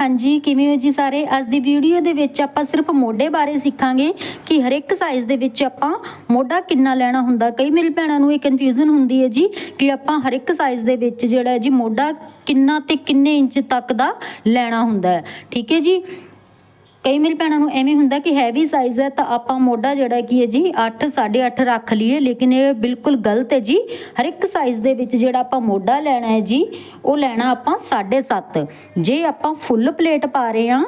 ਹਾਂਜੀ, ਕਿਵੇਂ ਹੋ ਜੀ ਸਾਰੇ? ਅੱਜ ਦੀ ਵੀਡੀਓ ਦੇ ਵਿੱਚ ਆਪਾਂ ਸਿਰਫ ਮੋਢੇ ਬਾਰੇ ਸਿੱਖਾਂਗੇ ਕਿ ਹਰ ਇੱਕ ਸਾਈਜ਼ ਦੇ ਵਿੱਚ ਆਪਾਂ ਮੋਢਾ ਕਿੰਨਾ ਲੈਣਾ ਹੁੰਦਾ। ਕਈ ਮੇਰੀ ਭੈਣਾਂ ਨੂੰ ਇਹ ਕਨਫਿਊਜ਼ਨ ਹੁੰਦੀ ਹੈ ਜੀ ਕਿ ਆਪਾਂ ਹਰ ਇੱਕ ਸਾਈਜ਼ ਦੇ ਵਿੱਚ ਜਿਹੜਾ ਜੀ ਮੋਢਾ ਕਿੰਨਾ ਤੇ ਕਿੰਨੇ ਇੰਚ ਤੱਕ ਦਾ ਲੈਣਾ ਹੁੰਦਾ ਹੈ। ਠੀਕ ਹੈ ਜੀ? ਕਈ ਮੇਰੀ ਭੈਣਾਂ ਨੂੰ ਐਵੇਂ ਹੁੰਦਾ ਕਿ ਹੈਵੀ ਸਾਈਜ਼ ਹੈ ਤਾਂ ਆਪਾਂ ਮੋਢਾ ਜਿਹੜਾ ਕੀ ਹੈ ਜੀ 8 8.5 ਰੱਖ ਲਈਏ, ਲੇਕਿਨ ਇਹ ਬਿਲਕੁਲ ਗਲਤ ਹੈ ਜੀ। ਹਰ ਇੱਕ ਸਾਈਜ਼ ਦੇ ਵਿੱਚ ਜਿਹੜਾ ਆਪਾਂ ਮੋਢਾ ਲੈਣਾ ਹੈ ਜੀ, ਉਹ ਲੈਣਾ ਆਪਾਂ 7.5 ਜੇ ਆਪਾਂ ਫੁੱਲ ਪਲੇਟ ਪਾ ਰਹੇ ਹਾਂ,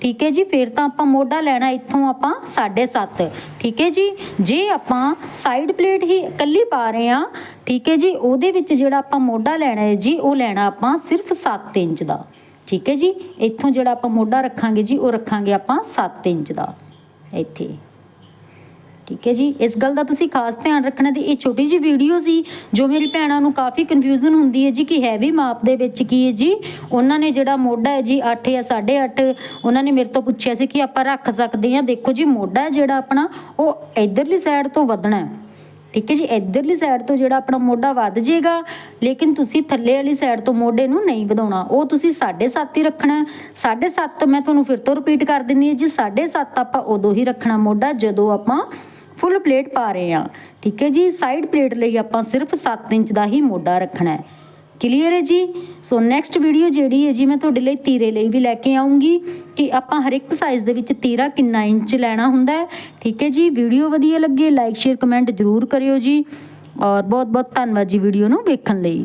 ਠੀਕ ਹੈ ਜੀ, ਫਿਰ ਤਾਂ ਆਪਾਂ ਮੋਢਾ ਲੈਣਾ ਇੱਥੋਂ ਆਪਾਂ 7.5 ਠੀਕ ਹੈ ਜੀ? ਜੇ ਆਪਾਂ ਸਾਈਡ ਪਲੇਟ ਹੀ ਇਕੱਲੀ ਪਾ ਰਹੇ ਹਾਂ, ਠੀਕ ਹੈ ਜੀ, ਉਹਦੇ ਵਿੱਚ ਜਿਹੜਾ ਆਪਾਂ ਮੋਢਾ ਲੈਣਾ ਹੈ ਜੀ, ਉਹ ਲੈਣਾ ਆਪਾਂ ਸਿਰਫ 7 ਇੰਚ ਦਾ। ਠੀਕ ਹੈ ਜੀ? ਇੱਥੋਂ ਜਿਹੜਾ ਆਪਾਂ ਮੋਢਾ ਰੱਖਾਂਗੇ ਜੀ, ਉਹ ਰੱਖਾਂਗੇ ਆਪਾਂ 7 ਇੰਚ ਦਾ। ਇੱਥੇ। ਠੀਕ ਹੈ ਜੀ? ਇਸ ਗੱਲ ਦਾ ਤੁਸੀਂ ਖਾਸ ਧਿਆਨ ਰੱਖਣਾ ਦੀ ਇਹ ਛੋਟੀ ਜੀ ਵੀਡੀਓ ਸੀ, ਜੋ ਮੇਰੀ ਭੈਣਾਂ ਨੂੰ ਕਾਫੀ ਕਨਫਿਊਜ਼ਨ ਹੁੰਦੀ ਹੈ ਜੀ ਕਿ ਹੈਵੀ ਮਾਪ ਦੇ ਵਿੱਚ ਕੀ ਹੈ ਜੀ? ਉਹਨਾਂ ਨੇ ਜਿਹੜਾ ਮੋਢਾ ਹੈ ਜੀ 8 ਜਾਂ 8.5 ਉਹਨਾਂ ਨੇ ਮੇਰੇ ਤੋਂ ਪੁੱਛਿਆ ਸੀ ਕਿ ਆਪਾਂ ਰੱਖ ਸਕਦੇ ਹਾਂ। ਦੇਖੋ ਜੀ, ਮੋਢਾ ਹੈ ਜਿਹੜਾ ਆਪਣਾ, ਉਹ ਇਧਰਲੀ ਸਾਈਡ ਤੋਂ ਵਧਣਾ ਹੈ। ਠੀਕ ਹੈ ਜੀ, ਇਧਰਲੀ ਸਾਈਡ ਤੋਂ ਜਿਹੜਾ ਆਪਣਾ ਮੋਢਾ ਵੱਧ ਜਾਏਗਾ, ਲੇਕਿਨ ਤੁਸੀਂ ਥੱਲੇ ਵਾਲੀ ਸਾਈਡ ਤੋਂ ਮੋਢੇ ਨੂੰ ਨਹੀਂ ਵਧਾਉਣਾ। ਉਹ ਤੁਸੀਂ 7.5 ਹੀ ਰੱਖਣਾ 7.5 ਮੈਂ ਤੁਹਾਨੂੰ ਫਿਰ ਤੋਂ ਰਿਪੀਟ ਕਰ ਦਿੰਨੀ ਹਾਂ ਜੀ 7.5 ਆਪਾਂ ਉਦੋਂ ਹੀ ਰੱਖਣਾ ਮੋਢਾ ਜਦੋਂ ਆਪਾਂ ਫੁੱਲ ਪਲੇਟ ਪਾ ਰਹੇ ਹਾਂ। ਠੀਕ ਹੈ ਜੀ ਸਾਈਡ ਪਲੇਟ ਲਈ ਆਪਾਂ ਸਿਰਫ 7 ਇੰਚ ਦਾ ਹੀ ਮੋਢਾ ਰੱਖਣਾ ਹੈ। ਕਲੀਅਰ ਹੈ ਜੀ? ਸੋ ਨੈਕਸਟ ਵੀਡੀਓ ਜਿਹੜੀ ਹੈ ਜੀ, ਮੈਂ ਤੁਹਾਡੇ ਲਈ ਤੀਰੇ ਲਈ ਵੀ ਲੈ ਕੇ ਆਉਂਗੀ ਕਿ ਆਪਾਂ ਹਰ ਇੱਕ ਸਾਈਜ਼ ਦੇ ਵਿੱਚ ਤੀਰਾ ਕਿੰਨਾ ਇੰਚ ਲੈਣਾ ਹੁੰਦਾ ਠੀਕ ਹੈ ਜੀ? ਵੀਡੀਓ ਵਧੀਆ ਲੱਗੇ ਲਾਈਕ ਸ਼ੇਅਰ ਕਮੈਂਟ ਜ਼ਰੂਰ ਕਰਿਓ ਜੀ। ਔਰ ਬਹੁਤ ਬਹੁਤ ਧੰਨਵਾਦ ਜੀ ਵੀਡੀਓ ਨੂੰ ਵੇਖਣ ਲਈ।